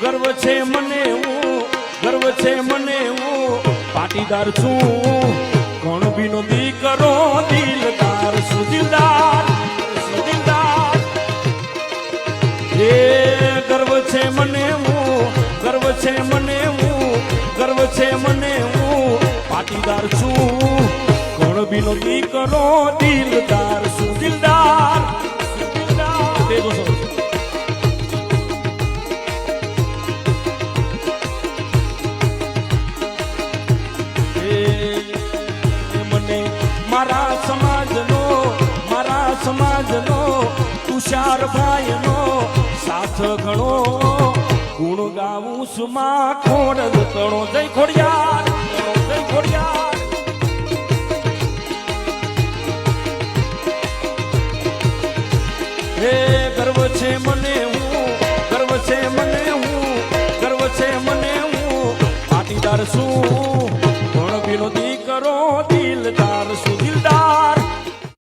ગર્વ છે મને હું, ગર્વ છે મને હું, પાટીદાર છું. કોણ બીનો દીકરો, દિલદાર સુદિલદાર સુદિલદાર એ ગર્વ છે મને હું, ગર્વ છે મને હું, ગર્વ છે મને હું, પાટીદાર છું. કોણ બીનો દીકરો, દિલદાર તુષાર ભાઈનો સાથ ઘણો. ગુણ ગાવું સુમા ખોડ તણો જય ખોડિયાર જય ખોડિયાર. હે, ગર્વ છે મને હું, ગર્વ છે મને હું, ગર્વ છે મને હું. પાટીદાર છું.